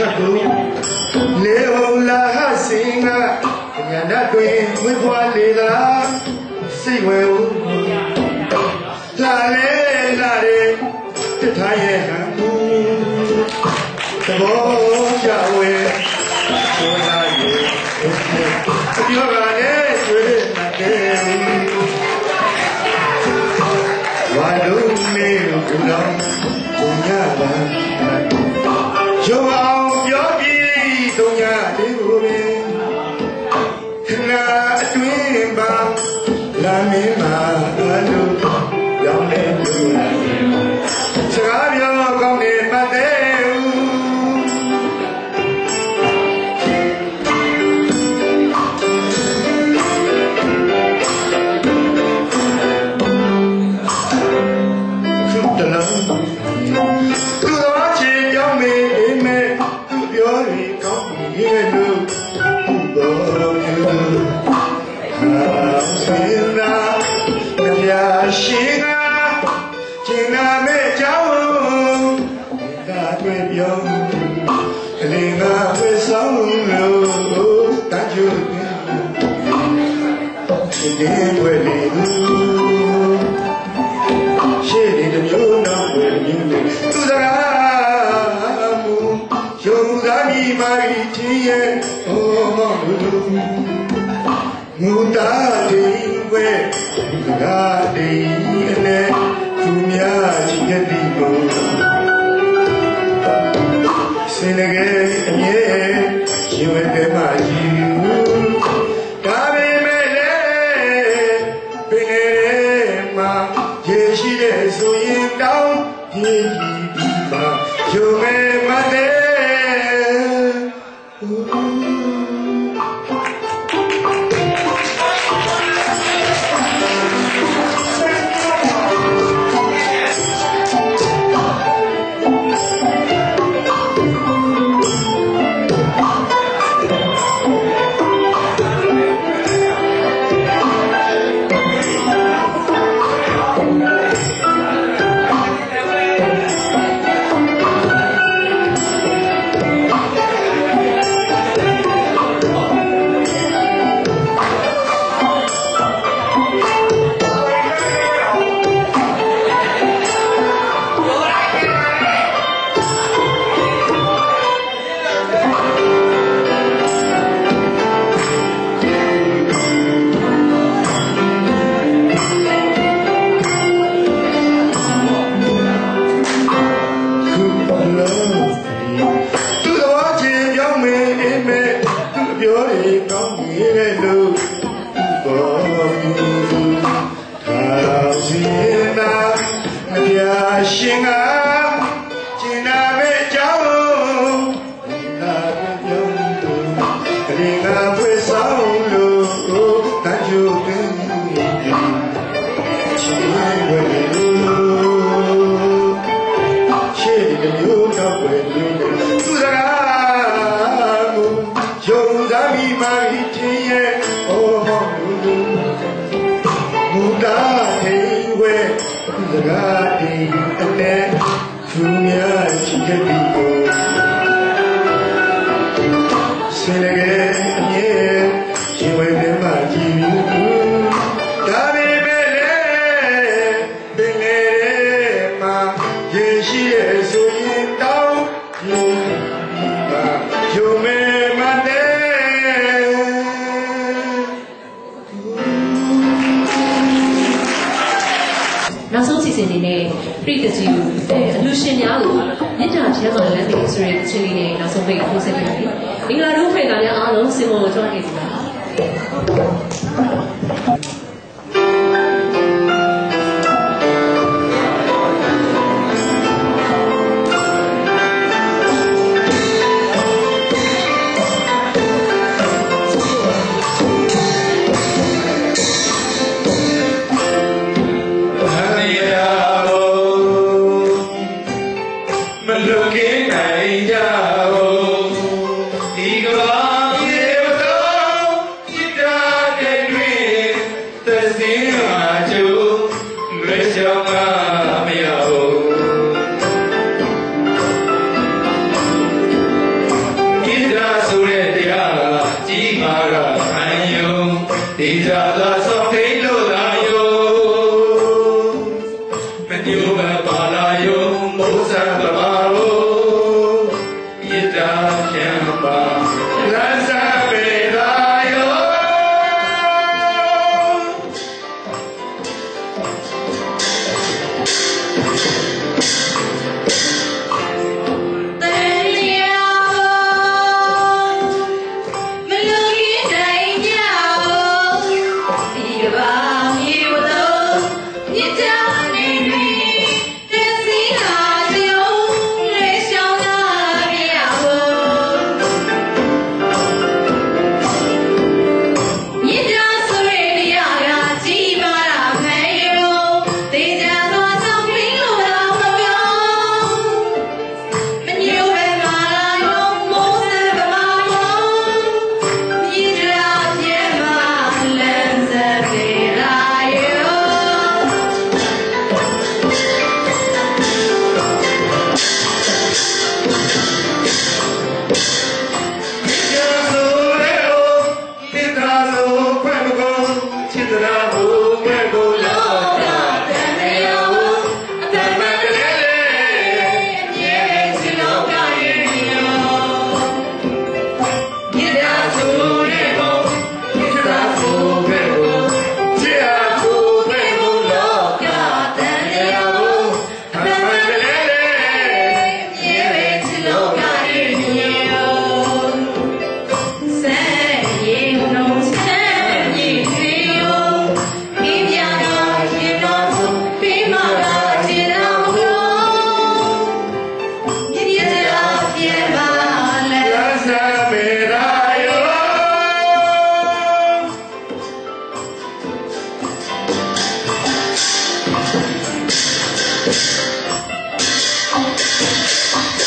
ချက်ကိုလေဟုံလာဟစင်ကညနာတွင်ဝိပွားလေသလားစိတ်ဝဲဦးလာလေလာလေတထားရဲ့ဟန်ကူသဘောကြဝဲဆိုလာရဲ့ပြောပါလေတွေ့တဲ့ဝါလုံးနေကူတော်ဘုံရပါ ရှိငါကျင်နာမဲ့ကြောင်းဒါတွေ့ပြောကလေးငါဝေဆောင်လို့တန်ကျူဒီဝဲလေးရှေ့ဒီမျိုးနောက်ဝဲမျိုးသူစကားမူယုံသားမိမာရီချင်းရဲ့ဟောမောလူမူတာတိဝဲစ ကားတိနဲ့သူများချစ်တဲ့ဒီကိုစင်ငယ်အမြဲရှင်ဝဲတဲ့မကြီးဒါပေမဲ့လည်းပင်လေမှာရေရှိတဲ့ဆိုရင်တောင်းပြေးပြီး ပြရှ အတဲ့သူများချစ်တဲ့ နေနဲ့ပြိတ္တကြီးကိုအဲအလူရှင်များကိုမြစ်တာချမ်းသာလမ်းတွေဆိုတဲ့ချင်းလေးနဲ့နောက်ဆုံးပိတ်ထိုးဆက်ပြပြီ။မင်္ဂလာတို့ဖေကများအားလုံးစင်ပေါ်ကိုကြောင်းနေစီပါ Om Bhusa Bhava Thanks.